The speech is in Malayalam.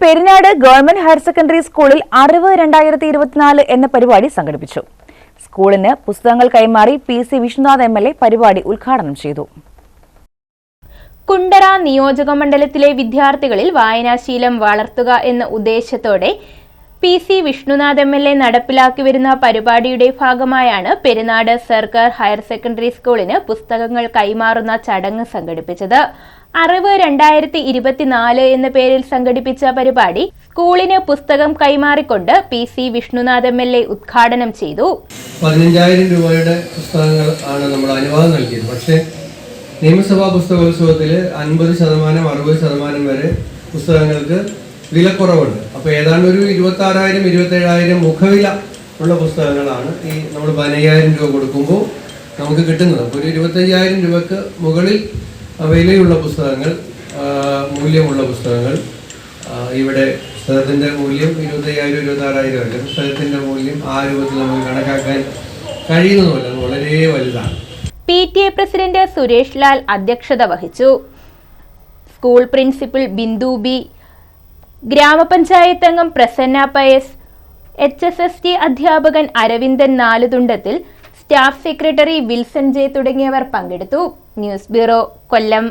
പെരിനാട് ഗവൺമെന്റ് ഹയർ സെക്കൻഡറി സ്കൂളിൽ അറിവ് രണ്ടായിരത്തി ഇരുപത്തിനാല് എന്ന പരിപാടി സംഘടിപ്പിച്ചു. സ്കൂളിന് പുസ്തകങ്ങൾ കൈമാറി P C Vishnunath M L A പരിപാടി ഉദ്ഘാടനം ചെയ്തു. കുണ്ടറ നിയോജക മണ്ഡലത്തിലെ വിദ്യാർത്ഥികളിൽ വായനാശീലം വളർത്തുക എന്ന ഉദ്ദേശത്തോടെ P C Vishnunath M L A നടപ്പിലാക്കി വരുന്ന പരിപാടിയുടെ ഭാഗമായാണ് പെരുന്നാട് സർക്കാർ ഹയർ സെക്കൻഡറി സ്കൂളിന് പുസ്തകങ്ങൾ കൈമാറുന്ന ചടങ്ങ് സംഘടിപ്പിച്ചത്. അറിവ് രണ്ടായിരത്തി ഇരുപത്തിനാല് എന്ന പേരിൽ സംഘടിപ്പിച്ച പരിപാടി സ്കൂളിന് പുസ്തകം കൈമാറിക്കൊണ്ട് P C Vishnunath M L A ഉദ്ഘാടനം ചെയ്തു. പതിനഞ്ചായിരം രൂപയുടെ പുസ്തകങ്ങൾ ആണ് നമ്മൾ അനുവാദം നൽകിയത്. പക്ഷേ നിയമസഭാ പുസ്തകോത്സവത്തിൽ അൻപത് ശതമാനം അറുപത് ശതമാനം വരെ പുസ്തകങ്ങൾക്ക് വിലക്കുറവുണ്ട്. അപ്പോൾ ഏതാണ്ട് ഒരു ഇരുപത്തി ആറായിരം ഇരുപത്തേഴായിരം മുഖവില ഉള്ള പുസ്തകങ്ങളാണ് ഈ നമ്മൾ പതിനയ്യായിരം രൂപ കൊടുക്കുമ്പോൾ നമുക്ക് കിട്ടുന്നത്. അപ്പോൾ ഒരു ഇരുപത്തയ്യായിരം രൂപക്ക് മുകളിൽ വിലയുള്ള പുസ്തകങ്ങൾ മൂല്യമുള്ള പുസ്തകങ്ങൾ. ഇവിടെ പുസ്തകത്തിന്റെ മൂല്യം ഇരുപത്തയ്യായിരം ഇരുപത്താറായിരം അല്ല. പുസ്തകത്തിന്റെ മൂല്യം ആ രൂപത്തിൽ നമുക്ക് കണക്കാക്കാൻ കഴിയുന്നതുമല്ല. വളരെ വലുതാണ്. P T A president Suresh Lal അധ്യക്ഷത വഹിച്ചു. സ്കൂൾ പ്രിൻസിപ്പൽ ബിന്ദു ബി ഗ്രാമപഞ്ചായത്ത് അംഗം Prasanna Pius H S S T അധ്യാപകൻ Aravindan നാലുതുണ്ടത്തിൽ staff secretary Wilson J തുടങ്ങിയവർ പങ്കെടുത്തു. News bureau Kollam.